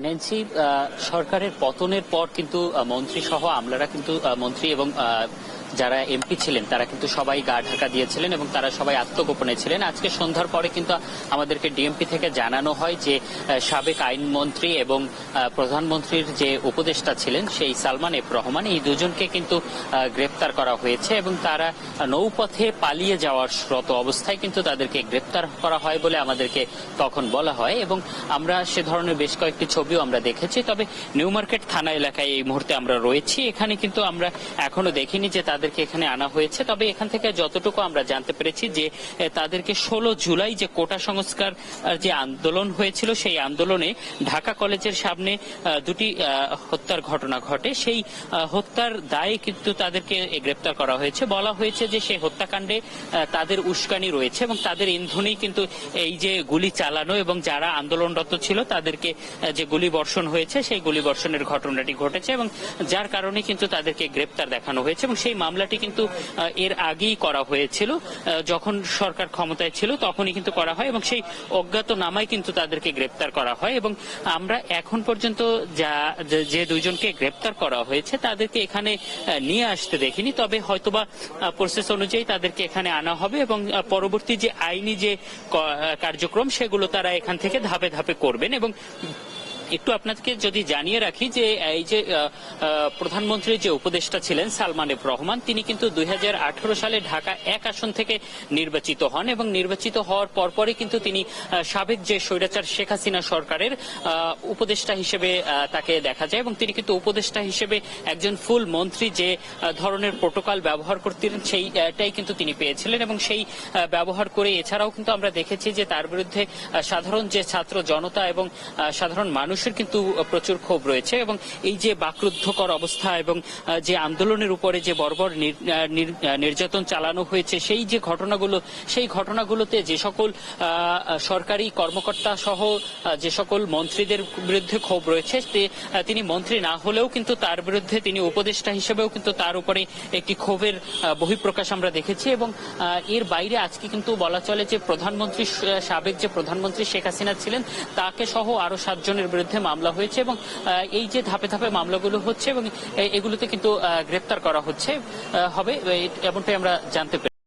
Nancy সরকারের পতনের পর কিন্তু মন্ত্রী সহ আমলারা কিন্তু মন্ত্রী এবং যারা এমপি ছিলেন, তারা কিন্তু সবাই গা ঢাকা দিয়েছিলেন এবং তারা সবাই আত্মগোপনে ছিলেন। আজকে সন্ধ্যার পরে কিন্তু আমাদেরকে ডিএমপি থেকে জানানো হয় যে সাবেক আইনমন্ত্রী এবং প্রধানমন্ত্রীর যে উপদেষ্টা ছিলেন, সেই সালমান এফ রহমান, এই দুজনকে কিন্তু গ্রেপ্তার করা হয়েছে এবং তারা নৌপথে পালিয়ে যাওয়ার রত অবস্থায় কিন্তু তাদেরকে গ্রেপ্তার করা হয় বলে আমাদেরকে তখন বলা হয় এবং আমরা সে ধরনের বেশ কয়েকটি ছবিও আমরা দেখেছি। তবে নিউ মার্কেট থানা এলাকায় এই মুহূর্তে আমরা রয়েছি। এখানে কিন্তু আমরা এখনও দেখিনি যে তাদেরকে এখানে আনা হয়েছে। তবে এখান থেকে যতটুকু আমরা জানতে পেরেছি যে তাদেরকে ষোলো জুলাই যে কোটা সংস্কার যে আন্দোলন হয়েছিল, সেই আন্দোলনে ঢাকা কলেজের সামনে দুটি হত্যার ঘটনা ঘটে। সেই হত্যার দায়ে কিন্তু তাদেরকে গ্রেপ্তার করা হয়েছে। বলা হয়েছে যে, সেই হত্যাকাণ্ডে তাদের উস্কানি রয়েছে এবং তাদের ইন্ধনেই কিন্তু এই যে গুলি চালানো এবং যারা আন্দোলনরত ছিল, তাদেরকে যে গুলি বর্ষণ হয়েছে, সেই গুলি বর্ষণের ঘটনাটি ঘটেছে এবং যার কারণে কিন্তু তাদেরকে গ্রেপ্তার দেখানো হয়েছে এবং সেই মামলাটি কিন্তু এর আগেই করা হয়েছিল। যখন সরকার ক্ষমতায় ছিল তখনই কিন্তু করা হয় এবং সেই অজ্ঞাত নামায় কিন্তু তাদেরকে গ্রেপ্তার করা হয় এবং আমরা এখন পর্যন্ত যা, যে- দুইজনকে গ্রেপ্তার করা হয়েছে তাদেরকে এখানে নিয়ে আসতে দেখিনি। তবে হয়তোবা প্রসেস অনুযায়ী তাদেরকে এখানে আনা হবে এবং পরবর্তী যে আইনি যে কার্যক্রম সেগুলো তারা এখান থেকে ধাপে ধাপে করবেন এবং একটু আপনাকে যদি জানিয়ে রাখি যে, এই যে প্রধানমন্ত্রীর যে উপদেষ্টা ছিলেন সালমান এফ রহমান, তিনি কিন্তু দুই হাজার আঠারো সালে ঢাকা এক আসন থেকে নির্বাচিত হন এবং নির্বাচিত হওয়ার পরপরই কিন্তু তিনি সাবেক যে স্বৈরাচার শেখ হাসিনা সরকারের উপদেষ্টা হিসেবে তাকে দেখা যায় এবং তিনি কিন্তু উপদেষ্টা হিসেবে একজন ফুল মন্ত্রী যে ধরনের প্রোটোকল ব্যবহার করতেন সেইটাই কিন্তু তিনি পেয়েছিলেন এবং সেই ব্যবহার করে এছাড়াও কিন্তু আমরা দেখেছি যে তার বিরুদ্ধে সাধারণ যে ছাত্র জনতা এবং সাধারণ সাধারণ মানুষের কিন্তু প্রচুর ক্ষোভ রয়েছে এবং এই যে বাকরুদ্ধকর অবস্থা এবং যে আন্দোলনের উপরে যে বর্বর নির্যাতন চালানো হয়েছে, সেই যে ঘটনাগুলো, সেই ঘটনাগুলোতে যে সকল সরকারি কর্মকর্তা সহ যে সকল মন্ত্রীদের বিরুদ্ধে ক্ষোভ রয়েছে তিনি মন্ত্রী না হলেও কিন্তু তার বিরুদ্ধে তিনি উপদেষ্টা হিসেবেও কিন্তু তার উপরে একটি ক্ষোভের বহিঃপ্রকাশ আমরা দেখেছি এবং এর বাইরে আজকে কিন্তু বলা চলে যে প্রধানমন্ত্রী সাবেক যে প্রধানমন্ত্রী শেখ হাসিনা ছিলেন, তাকে সহ আরও সাতজনের বিরুদ্ধে মামলা হয়েছে এবং এই যে ধাপে ধাপে মামলাগুলো হচ্ছে এবং এগুলোতে কিন্তু গ্রেপ্তার করা হচ্ছে হবে এমনটাই আমরা জানতে পেরেছি।